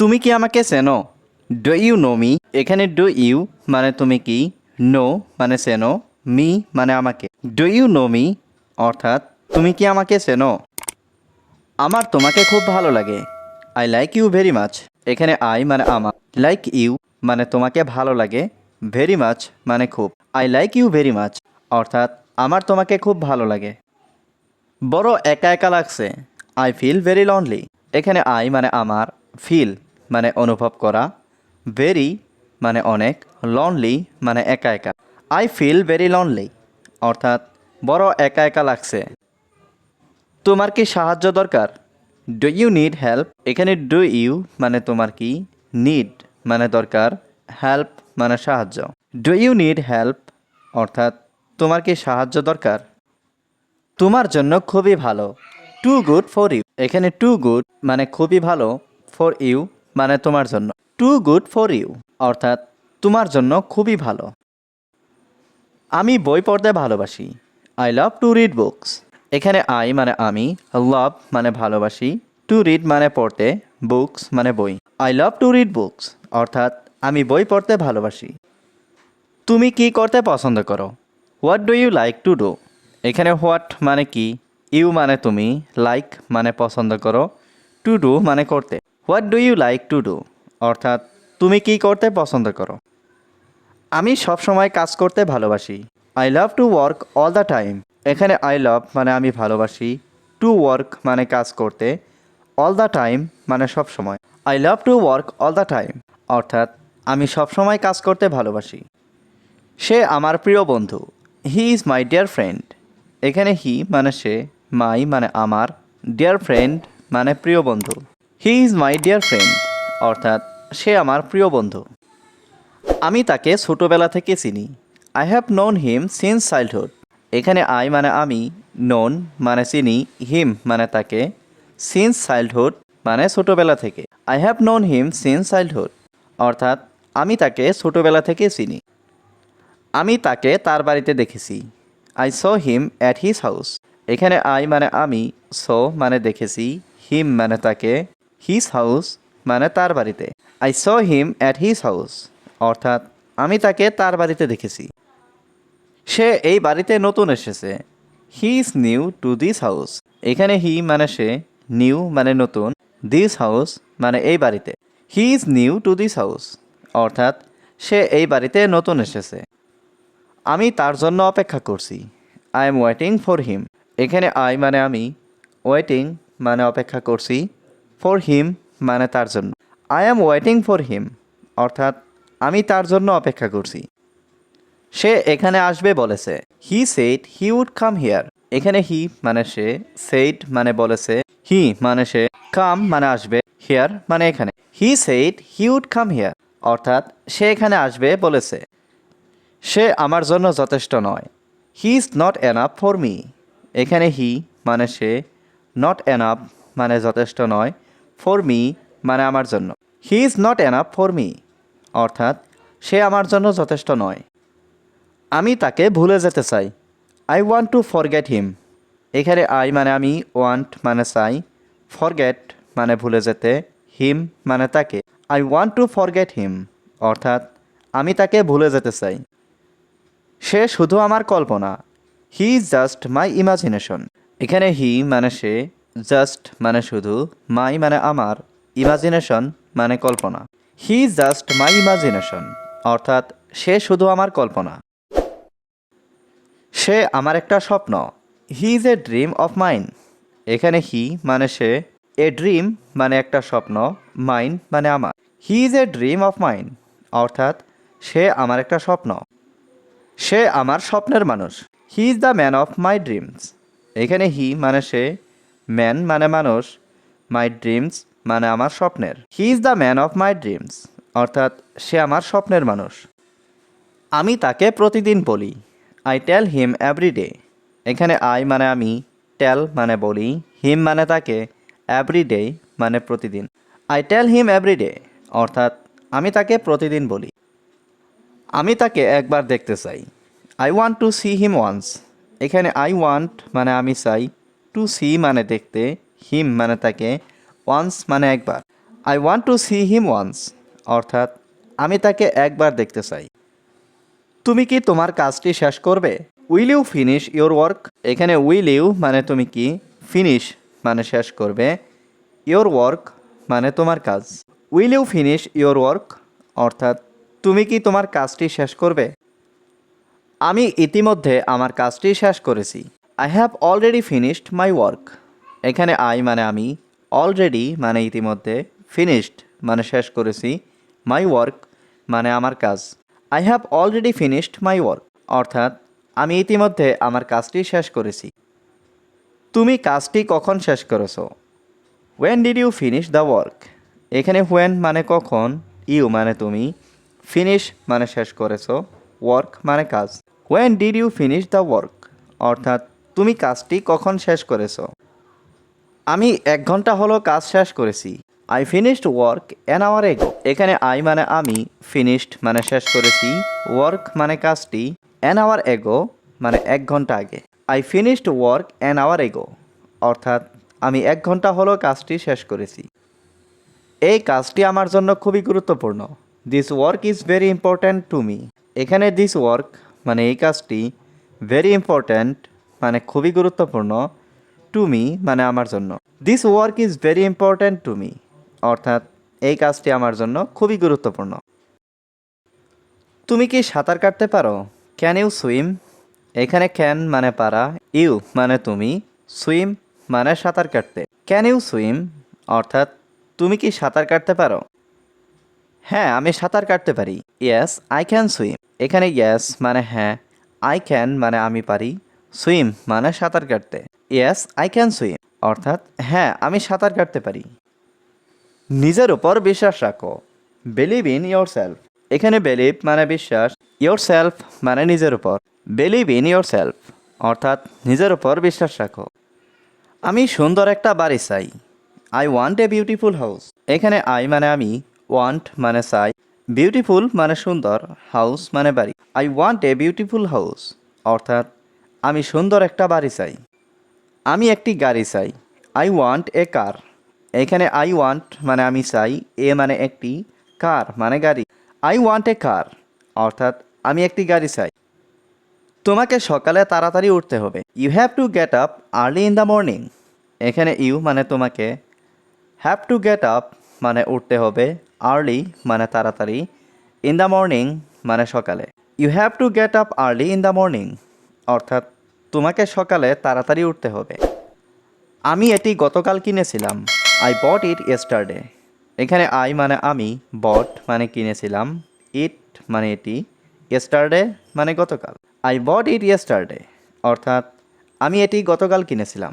তুমি কি আমাকে চেনো? ডু ইউ নো মি এখানে ডু ইউ মানে তুমি কি? নো মানে চেনো? মি মানে আমাকে। ডু ইউ নো মি অর্থাৎ তুমি কি আমাকে চেনো? আমার তোমাকে খুব ভালো লাগে। I like you very much এখানে আই মানে আমার। লাইক ইউ মানে তোমাকে ভালো লাগে। ভেরি মাচ মানে খুব। I like you very much অর্থাৎ আমার তোমাকে খুব ভালো লাগে। বড় একা একা লাগছে। আই ফিল ভেরি লনলি এখানে আই মানে আমার। ফিল মানে অনুভব করা ভেরি মানে অনেক লনলি মানে একা একা। আই ফিল ভেরি লনলি অর্থাৎ বড় একা একা লাগছে। তোমার কি সাহায্য দরকার? ডু ইউ নিড হেল্প এখানে ডু ইউ মানে তোমার কি নিড মানে দরকার হেল্প মানে সাহায্য। ডু ইউ নিড হেল্প অর্থাৎ তোমার কি সাহায্য দরকার? তোমার জন্য খুবই ভালো টু গুড ফর ইউ এখানে টু গুড মানে খুবই ভালো ফর ইউ মানে তোমার জন্য। টু গুড ফর ইউ অর্থাৎ তোমার জন্য খুবই ভালো। আমি বই পড়তে ভালোবাসি। I love to read books এখানে আই মানে আমি লাভ মানে ভালোবাসি। টু রিড মানে পড়তে বুকস মানে বই। I love to read books অর্থাৎ আমি বই পড়তে ভালোবাসি। তুমি কি করতে পছন্দ করো? What do you like to do এখানে হোয়াট মানে কি? ইউ মানে তুমি লাইক মানে পছন্দ করো। টু ডু মানে করতে। What do you like to do অর্থাৎ, তুমি কি করতে পছন্দ করো? আমি সব সময় কাজ করতে ভালোবাসি। I love to work all the time এখানে আই লাভ মানে আমি ভালোবাসি। টু ওয়ার্ক মানে কাজ করতে। অল দ্য টাইম মানে সব সময় I love to work all the time অর্থাৎ, আমি সব সময় কাজ করতে ভালোবাসি। সে আমার প্রিয় বন্ধু। He is my dear friend এখানে হি মানে সে মাই মানে আমার। ডিয়ার ফ্রেন্ড মানে প্রিয় বন্ধু। He is my dear friend অর্থাৎ সে আমার প্রিয় বন্ধু। আমি তাকে ছোটোবেলা থেকে চিনি। I have known him since childhood এখানে আই মানে আমি নোন মানে চিনি হিম মানে তাকে। সিন্স চাইল্ডহুড মানে ছোটোবেলা থেকে। I have known him since childhood অর্থাৎ আমি তাকে ছোটোবেলা থেকে চিনি। আমি তাকে তার বাড়িতে দেখেছি। I saw him at his house এখানে আই মানে আমি স মানে দেখেছি হিম মানে তাকে। হিজ হাউস মানে তার বাড়িতে। I saw him at his house অর্থাৎ আমি তাকে তার বাড়িতে দেখেছি। সে এই বাড়িতে নতুন এসেছে। He is new to this house এখানে হি মানে সে নিউ মানে নতুন। দিস হাউস মানে এই বাড়িতে। He is new to this house অর্থাৎ সে এই বাড়িতে নতুন এসেছে। আমি তার জন্য অপেক্ষা করছি। I am waiting for him এখানে আই মানে আমি ওয়েটিং মানে অপেক্ষা করছি। ফর হিম মানে তার জন্য। I am waiting for him অর্থাৎ আমি তার জন্য অপেক্ষা করছি। সে এখানে আসবে বলেছে। He said he would come here এখানে হি মানে সে সেইড মানে বলেছে হি মানে সে কাম মানে আসবে হিয়ার মানে এখানে। হি সেইট হি উড কাম হিয়ার অর্থাৎ সে এখানে আসবে বলেছে। সে আমার জন্য যথেষ্ট নয়। He is not enough for me এখানে হি মানে সে নট এনাফ মানে যথেষ্ট নয়। ফর মি মানে আমার জন্য। He is not enough for me অর্থাৎ সে আমার জন্য যথেষ্ট নয়। আমি তাকে ভুলে যেতে চাই। I want to forget him এখানে আই মানে আমি ওয়ান্ট মানে চাই। ফরগেট মানে ভুলে যেতে। হিম মানে তাকে। I want to forget him অর্থাৎ আমি তাকে ভুলে যেতে চাই। সে শুধু আমার কল্পনা। He is just my imagination এখানে হি মানে সে জাস্ট মানে শুধু মাই মানে আমার ইমাজিনেশন মানে কল্পনা। হি জাস্ট মাই ইমাজিনেশন অর্থাৎ সে শুধু আমার কল্পনা। সে আমার একটা স্বপ্ন he is a dream of mine এখানে হি মানে সে এ ড্রিম মানে একটা স্বপ্ন মাইন মানে আমার। He is a dream of mine অর্থাৎ সে আমার একটা স্বপ্ন। সে আমার স্বপ্নের মানুষ। He is the man of my dreams এখানে হি মানে সে ম্যান মানে মানুষ, মাই ড্রিমস মানে আমার স্বপ্নের। He is the man of my dreams, অর্থাৎ সে আমার স্বপ্নের মানুষ। আমি তাকে প্রতিদিন বলি, I tell him every day. এখানে আই মানে আমি, টেল মানে বলি, হিম মানে তাকে, এভরি ডে মানে প্রতিদিন। I tell him every day, অর্থাৎ আমি তাকে প্রতিদিন বলি। আমি তাকে একবার দেখতে চাই। I want to see him once. এখানে আই ওয়ান্ট মানে আমি চাই টু সি মানে দেখতে হিম মানে তাকে ওয়ান্স মানে একবার। I want to see him once অর্থাৎ আমি তাকে একবার দেখতে চাই। তুমি কি তোমার কাজটি শেষ করবে? Will you finish your work এখানে উইল ইউ মানে তুমি কি? ফিনিশ মানে শেষ করবে। ইওর ওয়ার্ক মানে তোমার কাজ। Will you finish your work অর্থাৎ তুমি কি তোমার কাজটি শেষ করবে? আমি ইতিমধ্যে আমার কাজটি শেষ করেছি। I have already finished my work এখানে আই মানে আমি অলরেডি মানে ইতিমধ্যে ফিনিশড মানে শেষ করেছি মাই ওয়ার্ক মানে আমার কাজ। I have already finished my work অর্থাৎ আমি ইতিমধ্যে আমার কাজটি শেষ করেছি। তুমি কাজটি কখন শেষ করেছ? When did you finish the work এখানে হোয়েন মানে কখন ইউ মানে তুমি ফিনিশ মানে শেষ করেছ ওয়ার্ক মানে কাজ। When did you finish the work অর্থাৎ তুমি কাজটি কখন শেষ করেছ? আমি এক ঘণ্টা হলো কাজ শেষ করেছি। I finished work an hour ago এখানে আই মানে আমি ফিনিশড মানে শেষ করেছি। ওয়ার্ক মানে কাজটি অ্যান আওয়ার এগো মানে এক ঘণ্টা আগে। I finished work an hour ago অর্থাৎ আমি এক ঘণ্টা হলো কাজটি শেষ করেছি। এই কাজটি আমার জন্য খুবই গুরুত্বপূর্ণ। This work is very important to me এখানে দিস ওয়ার্ক মানে এই কাজটি ভেরি ইম্পর্ট্যান্ট মানে খুবই গুরুত্বপূর্ণ টু মি মানে আমার জন্য। This work is very important to me অর্থাৎ এই কাজটি আমার জন্য খুবই গুরুত্বপূর্ণ। তুমি কি সাঁতার কাটতে পারো? ক্যান ইউ সুইম এখানে ক্যান মানে পারা ইউ মানে তুমি সুইম মানে সাঁতার কাটতে। ক্যান ইউ সুইম অর্থাৎ তুমি কি সাঁতার কাটতে পারো? হ্যাঁ আমি সাঁতার কাটতে পারি। ইয়েস আই ক্যান সুইম এখানে ইয়েস মানে হ্যাঁ আই ক্যান মানে আমি পারি। সুইম মানে সাঁতার কাটতে। Yes, I can swim. অর্থাৎ হ্যাঁ আমি সাঁতার কাটতে পারি। নিজের উপর বিশ্বাস রাখো। বিলিভ ইন ইয়োর সেলফ এখানে বিলিভ মানে বিশ্বাস ইয়োর সেলফ মানে নিজের উপর। বিলিভ ইন ইয়োর সেলফ অর্থাৎ, নিজের উপর বিশ্বাস রাখো। আমি সুন্দর একটা বাড়ি চাই। I want a beautiful house এখানে আই মানে আমি ওয়ান্ট মানে চাই। বিউটিফুল মানে সুন্দর হাউস মানে বাড়ি। I want a beautiful house অর্থাৎ আমি সুন্দর একটা বাড়ি চাই। আমি একটি গাড়ি চাই। আই ওয়ান্ট এ কার এখানে আই ওয়ান্ট মানে আমি চাই, এ মানে একটি কার মানে গাড়ি। আই ওয়ান্ট এ কার অর্থাৎ আমি একটি গাড়ি চাই। তোমাকে সকালে তাড়াতাড়ি উঠতে হবে। You have to get up early in the morning এখানে ইউ মানে তোমাকে হ্যাভ টু গেট আপ মানে উঠতে হবে আর্লি মানে তাড়াতাড়ি ইন দ্য মর্নিং মানে সকালে। You have to get up early in the morning অর্থাৎ তোমাকে সকালে তাড়াতাড়ি উঠতে হবে। আমি এটি গতকাল কিনেছিলাম। আই বট ইট ইয়েস্টারডে এখানে আই মানে আমি বট মানে কিনেছিলাম। ইট মানে এটি ইয়েস্টারডে মানে গতকাল। আই বট ইট ইয়েস্টারডে অর্থাৎ আমি এটি গতকাল কিনেছিলাম।